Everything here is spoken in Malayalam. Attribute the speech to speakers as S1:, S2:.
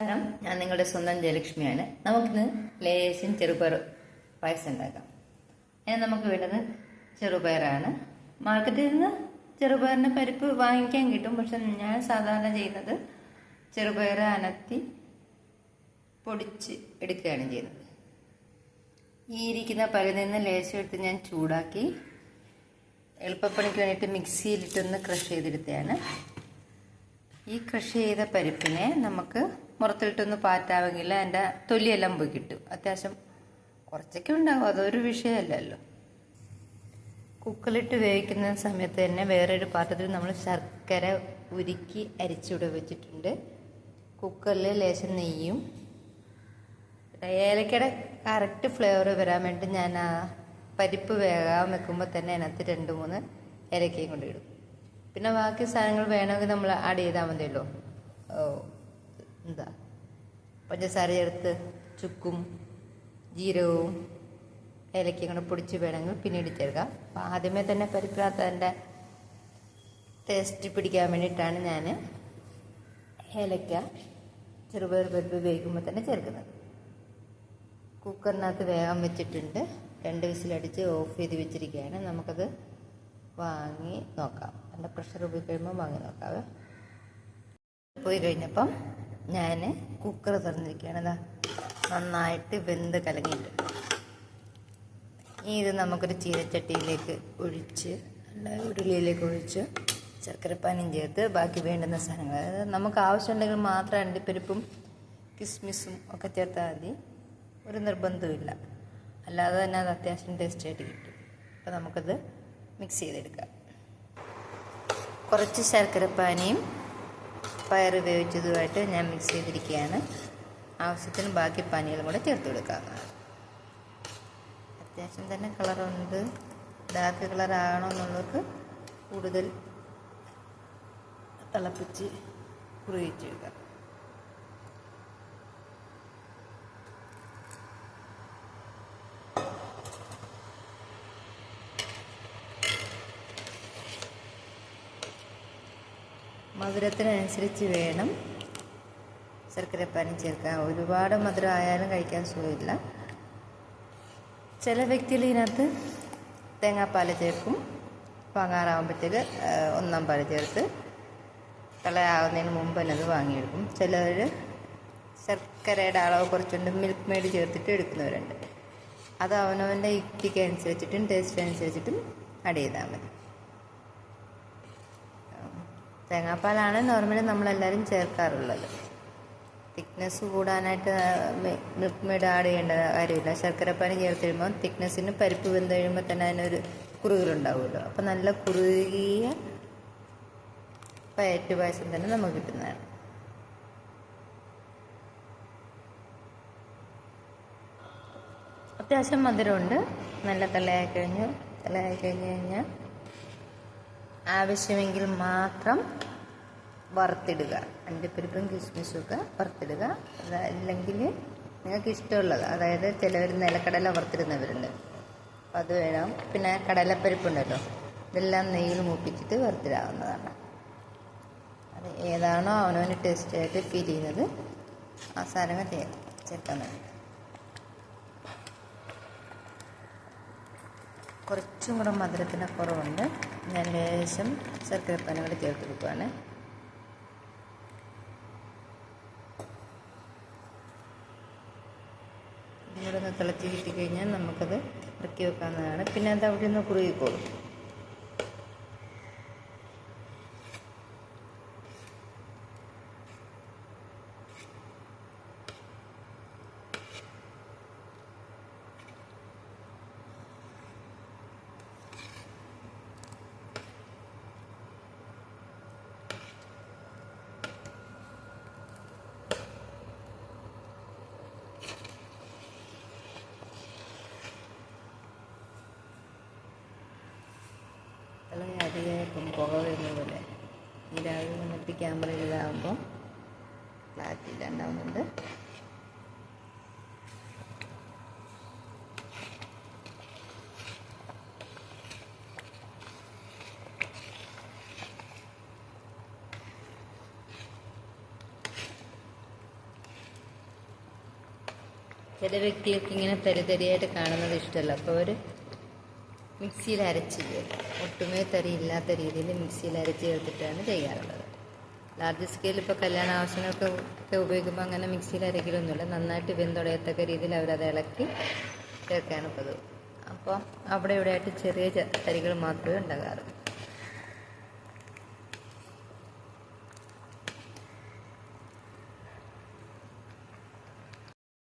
S1: നമസ്കാരം. ഞാൻ നിങ്ങളുടെ സ്വന്തം ജയലക്ഷ്മിയാണ്. നമുക്കിന്ന് ലേശം ചെറുപയർ പായസം ഉണ്ടാക്കാം. അതിന് നമുക്ക് വേണ്ടത് ചെറുപയറാണ്. മാർക്കറ്റിൽ നിന്ന് ചെറുപയറിന് പരിപ്പ് വാങ്ങിക്കാൻ കിട്ടും. പക്ഷെ ഞാൻ സാധാരണ ചെയ്യുന്നത് ചെറുപയർ അനത്തി പൊടിച്ച് എടുക്കുകയാണ് ചെയ്യുന്നത്. ഈ ഇരിക്കുന്ന പരുതിൽ നിന്ന് ലേശം എടുത്ത് ഞാൻ ചൂടാക്കി എളുപ്പപ്പണിക്ക് വേണ്ടിയിട്ട് മിക്സിയിലിട്ടൊന്ന് ക്രഷ് ചെയ്തെടുത്തതാണ്. ഈ കൃഷി ചെയ്ത പരിപ്പിനെ നമുക്ക് മുറത്തിലിട്ടൊന്ന് പാറ്റാവെങ്കിൽ അതിന്റെ തൊലിയെല്ലാം പോയി കിട്ടും. അത്യാവശ്യം കുറച്ചൊക്കെ ഉണ്ടാകും അതൊരു വിഷയമല്ലല്ലോ. കുക്കറിലിട്ട് വേവിക്കുന്ന സമയത്ത് തന്നെ വേറൊരു പാത്രത്തിൽ നമ്മൾ ശർക്കര ഉരുക്കി അരിച്ചിവിടെ വെച്ചിട്ടുണ്ട്. കുക്കറിൽ ലേശം നെയ്യും ഏലക്കയുടെ കറക്റ്റ് ഫ്ലേവർ വരാൻ വേണ്ടി ഞാൻ ആ പരിപ്പ് വേകാൻ വെക്കുമ്പോൾ തന്നെ അതിനകത്ത് രണ്ട് മൂന്ന് ഏലക്കയും കൊണ്ട് ഇടും പിന്നെ ബാക്കി സാധനങ്ങൾ വേണമെങ്കിൽ നമ്മൾ ആഡ് ചെയ്താൽ മതിയല്ലോ. എന്താ? പഞ്ചസാര ചേർത്ത് ചുക്കും ജീരകവും ഏലക്കും കൂടെ പൊടിച്ച് വേണമെങ്കിൽ പിന്നീട് ചേർക്കാം അപ്പം ആദ്യമേ തന്നെ പരിപ്രാത്തതിന്റെ ടേസ്റ്റ് പിടിക്കാൻ വേണ്ടിയിട്ടാണ് ഞാൻ ഏലക്ക ചെറുപയർ പരിപ്പ് വേവിക്കുമ്പോൾ തന്നെ ചേർക്കുന്നത്. കുക്കറിനകത്ത് വേഗം വെച്ചിട്ടുണ്ട്. രണ്ട് വിസിലടിച്ച് ഓഫ് ചെയ്ത് വെച്ചിരിക്കുകയാണ്. നമുക്കത് വാങ്ങി നോക്കാം. നല്ല പ്രഷർ പോയി കഴിയുമ്പോൾ വാങ്ങി നോക്കാവേ പോയി കഴിഞ്ഞപ്പം ഞാൻ കുക്കർ തുറന്നിരിക്കുകയാണ്. നന്നായിട്ട് വെന്ത് കലങ്ങിയിട്ടുണ്ട്. ഇനി ഇത് നമുക്കൊരു ചീരച്ചട്ടിയിലേക്ക് ഒഴിച്ച് അല്ല ഉരുളിയിലേക്ക് ഒഴിച്ച് ശർക്കരപ്പാനും ചേർത്ത് ബാക്കി വേണ്ടുന്ന സാധനങ്ങൾ. അതായത് നമുക്ക് ആവശ്യമുണ്ടെങ്കിൽ മാത്രം അണ്ടിപ്പരിപ്പും കിസ്മിസും ഒക്കെ ചേർത്താൽ മതി. ഒരു നിർബന്ധമില്ല അല്ലാതെ തന്നെ അത് അത്യാവശ്യം ടേസ്റ്റായിട്ട് കിട്ടും. അപ്പോൾ നമുക്കത് മിക്സ് ചെയ്തെടുക്കുക. കുറച്ച് ശർക്കരപ്പാനിയും പയർ ഉപയോഗിച്ചതുമായിട്ട് ഞാൻ മിക്സ് ചെയ്തിരിക്കുകയാണ്. ആവശ്യത്തിന് ബാക്കി പാനികളും കൂടെ ചേർത്ത് കൊടുക്കാവുന്നതാണ് അത്യാവശ്യം തന്നെ കളറുണ്ട്. ഡാർക്ക് കളർ ആകണമെന്നുള്ളവർക്ക് കൂടുതൽ തിളപ്പിച്ച് കുറുകിച്ചെടുക്കാം മധുരത്തിനനുസരിച്ച് വേണം. ശർക്കരപ്പാനി ചേർക്കാൻ. ഒരുപാട് മധുരം ആയാലും കഴിക്കാൻ സുഖമില്ല. ചില വ്യക്തികൾ ഇതിനകത്ത് തേങ്ങാപ്പാൽ ചേർക്കും. വാങ്ങാറാകുമ്പോഴത്തേക്ക് ഒന്നാം പാൽ ചേർത്ത് കളയാവുന്നതിന് മുമ്പ് തന്നെ അത് വാങ്ങിയെടുക്കും. ചിലർ ശർക്കരയുടെ അളവ് കുറച്ചുകൊണ്ട് മിൽക്ക് മെയ്ഡ് ചേർത്തിട്ട് എടുക്കുന്നവരുണ്ട്. അത് അവനവന്റെ യുക്തിക്ക് അനുസരിച്ചിട്ടും ടേസ്റ്റ് അനുസരിച്ചിട്ടും ആഡ് ചെയ്താൽ മതി. തേങ്ങാപ്പാലാണ് നോർമലി നമ്മളെല്ലാവരും ചേർക്കാറുള്ളത്. തിക്നെസ് കൂടാനായിട്ട് മിൽക്ക് മെയ്ഡ് ആഡ് ചെയ്യേണ്ട കാര്യമില്ല. ശർക്കരപ്പാനി ചേർത്ത് കഴിയുമ്പോൾ തിക്നെസ്സിന് പരിപ്പ് വെന്ത് കഴിയുമ്പോൾ തന്നെ അതിനൊരു കുറുകലുണ്ടാവുമല്ലോ. അപ്പം നല്ല കുറുകിയ പയറ്റ് പായസം തന്നെ നമുക്ക് കിട്ടുന്നതാണ്. അത്യാവശ്യം മധുരമുണ്ട്. നല്ല തലയായി കഴിഞ്ഞു. തലയായി കഴിഞ്ഞ് കഴിഞ്ഞാൽ ആവശ്യമെങ്കിൽ മാത്രം വറുത്തിടുക. അണ്ടിപ്പരിപ്പും കിസ്മിസും ഒക്കെ വറുത്തിടുക. അതല്ലെങ്കിൽ നിങ്ങൾക്ക് ഇഷ്ടമുള്ളത്. അതായത് ചിലവർ നിലക്കടല വറുത്തിടുന്നവരുണ്ട്. അപ്പം അത് വേണം. പിന്നെ കടലപ്പരിപ്പുണ്ടല്ലോ. ഇതെല്ലാം നെയ്യിൽ മൂപ്പിച്ചിട്ട് വറുത്തിടാവുന്നതാണ്. അത് ഏതാണോ അവനവന് ടേസ്റ്റായിട്ട് ഫീൽ ചെയ്യുന്നത്. ആ സാധനങ്ങൾ ചേർക്കാൻ വേണ്ടി കുറച്ചും കൂടെ മധുരത്തിന്റെ കുറവുണ്ട്. ഞാൻ ലേശം ശർക്കരപ്പാനും ചേർത്ത് കൊടുക്കുകയാണ് ഇവിടെ നിന്ന് തിളച്ച് കിട്ടിക്കഴിഞ്ഞാൽ നമുക്കത് ഇറക്കി വെക്കാവുന്നതാണ്. പിന്നെ അത് അവിടെ നിന്ന് കുറുകിക്കോളും. രാവിലെ വന്നിട്ട് ക്യാമറയിൽ ഇതാകുമ്പോൾ ക്ലാരിറ്റി ഇല്ലാണ്ടാവുന്നുണ്ട് ചില വ്യക്തികൾക്ക് ഇങ്ങനെ തരിതരിയായിട്ട് കാണുന്നത് ഇഷ്ടമല്ല. അപ്പോൾ അവർ മിക്സിയിൽ അരച്ച് ചേർക്കും ഒട്ടുമേ തരി ഇല്ലാത്ത രീതിയിൽ മിക്സിയിൽ അരച്ച് ചേർത്തിട്ടാണ് ചെയ്യാറുള്ളത്. ലാർജ് സ്കെയിൽ ഇപ്പോൾ കല്യാണ ആവശ്യങ്ങൾക്ക് ഒക്കെ ഉപയോഗിക്കുമ്പോൾ അങ്ങനെ മിക്സിയിൽ അരക്കലൊന്നുമില്ല. നന്നായിട്ട് വെന്തുടയത്തക്ക രീതിയിൽ അവരത് ഇളക്കി ചേർക്കാണ് പതിവ് അപ്പോൾ അവിടെ ഇവിടെ ആയിട്ട് ചെറിയ തരികൾ മാത്രമേ ഉണ്ടാകാറുള്ളൂ.